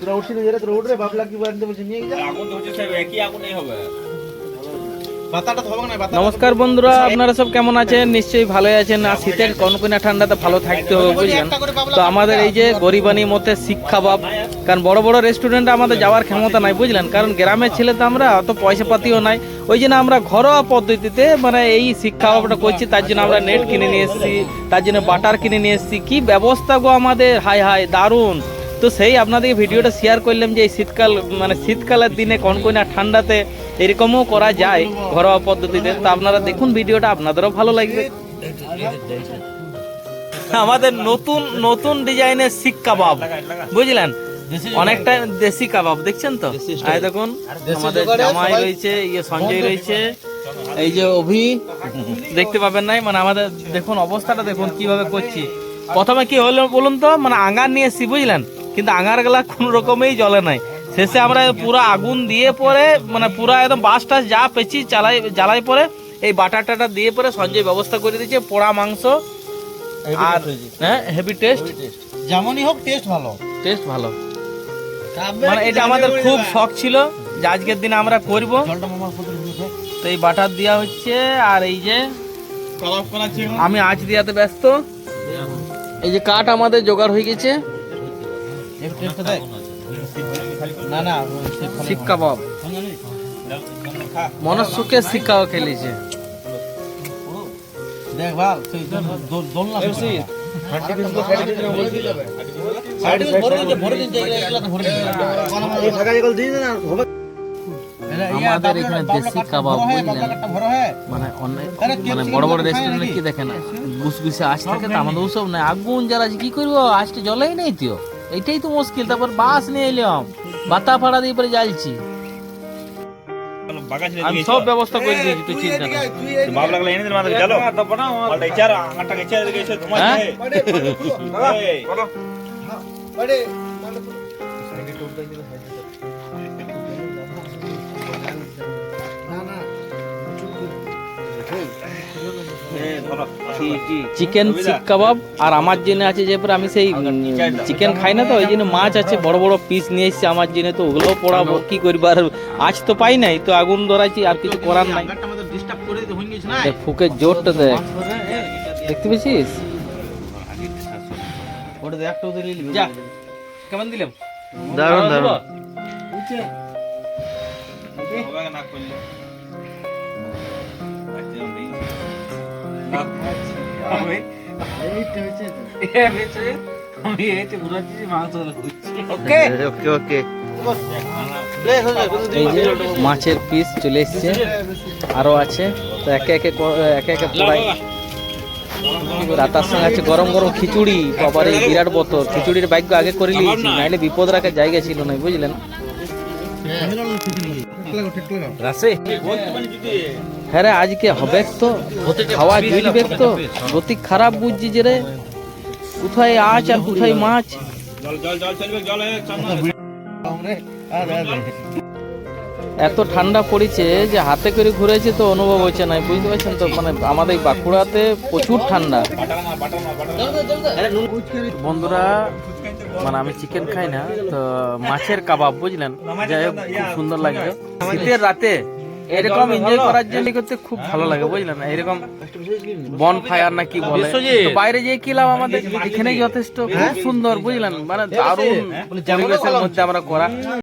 তোরা উঠছিলি যেটা তোরা উঠ রে বাবলা কি বানতে বলছে নিয়ে আগুন তো হচ্ছে একই আগুনেই হবে? নমস্কার বন্ধুরা আপনারা সব কেমন আছেন? নিশ্চয়ই ভালো আছেন। আর শীতের কনকনা ঠান্ডাতে ভালো থাকতে হবে বুঝলেন। তো আমাদের এই যে গরিবানির মধ্যে শিক্ষা বাব কারণ বড় বড় রেস্টুরেন্টে আমাদের যাওয়ার ক্ষমতা নাই বুঝলেন। কারণ গ্রামের ছেলে তো আমরা অত পয়সা পাতিও নাই। ওই জন্য আমরা ঘরোয়া পদ্ধতিতে মানে এই শিক্ষা বাবটা করছি তার জন্য আমরা নেট কিনে নিয়ে এসেছি তার জন্য বাটার কিনে নিয়ে এসেছি। কি ব্যবস্থা গো আমাদের? হাই হাই দারুণ। তো সেই আপনাদেরকে ভিডিওটা শেয়ার করলাম যে এই শীতকাল মানে শীতকালের দিনে কনকনা ঠান্ডাতে এরকমও করা যায় ঘরোয়া পদ্ধতিতে। তো আপনারা দেখুন ভিডিওটা আপনাদেরও ভালো লাগবে। আমাদের নতুন নতুন ডিজাইনের শিক কাবাব। বুঝলেন? অনেকটা দেশি কাবাব দেখছেন তো? দেখুন আমাদের জামাই রয়েছে ইয়ে সঞ্জয় রয়েছে। এই যে অভি। দেখতে পাবেন নাই? মানে আমাদের দেখুন অবস্থাটা দেখুন কীভাবে করছি। প্রথমে কি হলো বলুন তো? মানে আঙার নিয়ে এসছি বুঝলেন? কিন্তু আঙারগুলা কোনো রকমেই জলে নাই। শেষে আমরা পুরো আগুন দিয়ে পরে মানে পুরো একদম বাস টাস যা পেছি চালাই জ্বালাই পরে এই বাটার টাটা দিয়ে পরে সঞ্জয় ব্যবস্থা করে দিয়েছে পোড়া মাংস আর হ্যাঁ হেভি টেস্ট যেমনই হোক টেস্ট ভালো। টেস্ট ভালো। মানে এটা আমাদের খুব শখ ছিল যে আজকের দিনে আমরা করব। তো এই বাটার দেওয়া হচ্ছে আর এই যে আমি আঁচ দিয়াতে ব্যস্ত। এই যে কাঠ আমাদের জোগাড় হয়ে গেছে। দেখ। না না কাবাব। শিক্ষাও খেলেছে। দেখ ভালো দোলনা না না আমাদের এখানে দেশি কাবাব মানে অনেক মানে বড় বড় রেস্টুরেন্টে কি দেখেন গুসগুসে আঁচ থাকে তো আমাদের ওসব নাই আগুন জ্বালা আছে, কি করব? আজকে জলেই নেই তো। এইটাই তো মুশকিল তারপর বাস নিয়ে এলাম। বাতা ফাড়া দিয়ে পরে জ্বালছি। বাগা ছেলে আমি সব ব্যবস্থা করে দিয়েছি তুই চিন্তা না বাপ লাগলে এনে দিন মাথায় চলো পাল্টা ইচার আঙারটাকে ইচার দিকে এসে তোমার হ্যাঁ? এই। এই চিকেন শিক কাবাব আর আমার জন্য আছে যে পরে আমি সেই চিকেন খাই না তো ওই জন্য মাছ আছে বড় বড় পিস নিয়ে এসেছি আমার জন্য তো ওগুলো পড়াবো কি করব আর আজ তো পাই নাই তো আগুন ধরাইছি আর কিছু করার নাই। হয়ে ফুকের জোরটা দেখ। দেখতে পেয়েছিস? ওটা দেখ তো দিলি যা। কেমন দিলাম? দারুণ, দারুণ। হবে না করলে। ওকে। ওকে ওকে। মাছের পিস চলে এসছে। আরও আছে। তো একে একে একে একে পড়াই রাতার সঙ্গে আছে গরম গরম খিচুড়ি বাবার এই বিরাট বোতল। খিচুড়ির ভাগ্য আগে করে নিয়েছি নাইলে বিপদ রাখার জায়গা ছিল না বুঝলেন? রাসে হ্যাঁ আজকে হবে তো? খাওয়া জুইলবে তো? গতি খারাপ বুঝছি যে রে। কোথায় আছ আর কোথায় মাছ? এত ঠান্ডা পড়েছে যে হাতে করে ঘুরেছে তো অনুভব হচ্ছে না। বুঝতে পারছেন তো? মানে আমাদের বাঁকুড়াতে প্রচুর ঠান্ডা। বন্ধুরা মানে আমি চিকেন খাই না, তো মাছের কাবাব, বুঝলেন? যাই হোক, খুব সুন্দর লাগবে শীতের রাতে এরকম এনজয় করার জন্য করতে খুব ভালো লাগে বুঝলেন এরকম বন ফায়ার না কি বলে? বাইরে যেয়ে কি লাভ আমাদের? এখানে যথেষ্ট খুব সুন্দর বুঝলেন? মানে দারুণ পরিবেশের মধ্যে আমরা করা।